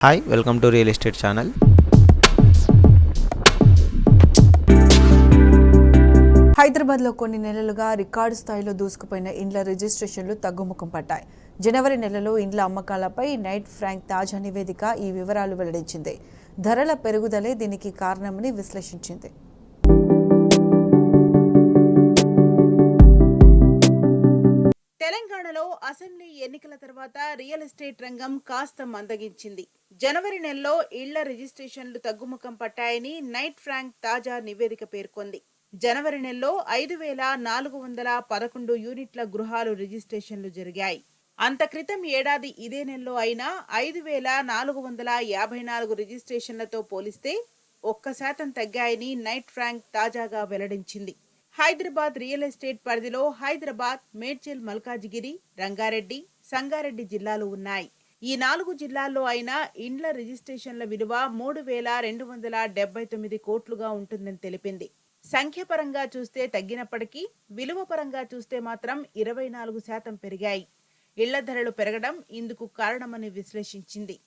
Hi welcome to real estate channel హైదరాబాద్లో కొన్ని నెలలుగా రికార్డు స్థాయిలో దూసుకుపోయిన ఇండ్ల రిజిస్ట్రేషన్లు తగ్గుముఖం పట్టాయి జనవరి నెలలో ఇండ్ల అమ్మకాలపై నైట్ ఫ్రాంక్ తాజా నివేదిక ఈ వివరాలు వెల్లడించింది. ధరల పెరుగుదలే దీనికి కారణమని విశ్లేషించింది. తెలంగాణలో అసెంబ్లీ ఎన్నికల తర్వాత రియల్ ఎస్టేట్ రంగం కాస్త మందగించింది. జనవరి నెలలో ఇళ్ళ రిజిస్ట్రేషన్లు తగ్గుముఖం పట్టాయని నైట్ ఫ్రాంక్ తాజా నివేదిక పేర్కొంది. జనవరి నెలలో ఐదు వేల నాలుగు వందల పదకొండు యూనిట్ల గృహాలు రిజిస్ట్రేషన్లు జరిగాయి. అంత క్రితం ఏడాది ఇదే నెలలో అయినా ఐదు వేల నాలుగు వందల యాభై నాలుగు రిజిస్ట్రేషన్లతో పోలిస్తే ఒక్క శాతం తగ్గాయని నైట్ ఫ్రాంక్ తాజాగా వెల్లడించింది. హైదరాబాద్ రియల్ ఎస్టేట్ పరిధిలో హైదరాబాద్ మేడ్చల్ మల్కాజిగిరి రంగారెడ్డి సంగారెడ్డి జిల్లాలు ఉన్నాయి. ఈ నాలుగు జిల్లాల్లో అయినా ఇండ్ల రిజిస్ట్రేషన్ల విలువ మూడు వేల రెండు వందల డెబ్బై తొమ్మిది కోట్లుగా ఉంటుందని తెలిపింది. సంఖ్యపరంగా చూస్తే తగ్గినప్పటికీ విలువ పరంగా చూస్తే మాత్రం ఇరవై నాలుగు శాతం పెరిగాయి. ఇళ్ళ ధరలు పెరగడం ఇందుకు కారణమని విశ్లేషించింది.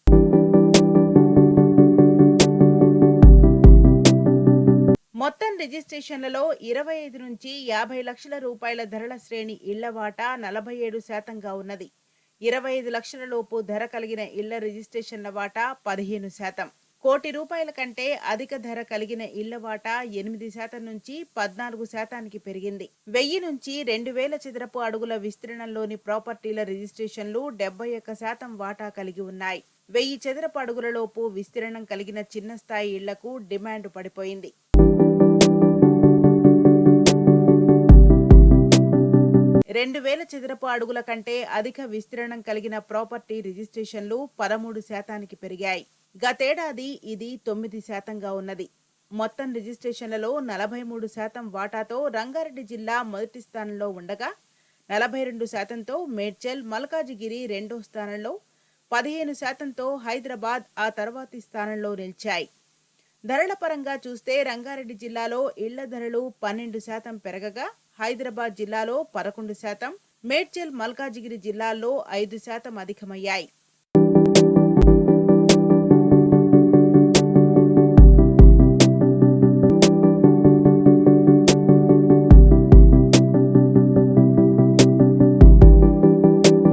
మొత్తం రిజిస్ట్రేషన్లలో ఇరవై ఐదు నుంచి యాభై లక్షల రూపాయల ధరల శ్రేణి ఇళ్ళ వాటా నలభై ఏడు శాతంగా ఉన్నది. ఇరవై ఐదు లక్షల లోపు ధర కలిగిన ఇళ్ళ రిజిస్ట్రేషన్ల వాటా పదిహేను శాతం. కోటి రూపాయల కంటే అధిక ధర కలిగిన ఇళ్ళ వాటా ఎనిమిది శాతం నుంచి పద్నాలుగు శాతానికి పెరిగింది. వెయ్యి నుంచి రెండు వేల చదరపు అడుగుల విస్తీర్ణంలోని ప్రాపర్టీల రిజిస్ట్రేషన్లు డెబ్బై ఒక్క శాతం వాటా కలిగి ఉన్నాయి. వెయ్యి చదరపు అడుగులలోపు విస్తీర్ణం కలిగిన చిన్న స్థాయి ఇళ్ళకు డిమాండ్ పడిపోయింది. రెండు వేల చదరపు అడుగుల కంటే అధిక విస్తీర్ణం కలిగిన ప్రాపర్టీ రిజిస్ట్రేషన్లు పదమూడు శాతానికి పెరిగాయి. గతేడాది ఇది తొమ్మిది శాతంగా ఉన్నది. మొత్తం రిజిస్ట్రేషన్లలో నలభై మూడు శాతం వాటాతో రంగారెడ్డి జిల్లా మొదటి స్థానంలో ఉండగా నలభై రెండు శాతంతో మేడ్చల్ మల్కాజిగిరి రెండో స్థానంలో పదిహేను శాతంతో హైదరాబాద్ ఆ తర్వాతి స్థానంలో నిలిచాయి. ధరల పరంగా చూస్తే రంగారెడ్డి జిల్లాలో ఇళ్ళ ధరలు పన్నెండు శాతం పెరగగా హైదరాబాద్ జిల్లాలో పదకొండు శాతం మేడ్చల్ మల్కాజిగిరి జిల్లాల్లో ఐదు శాతం అధికమయ్యాయి.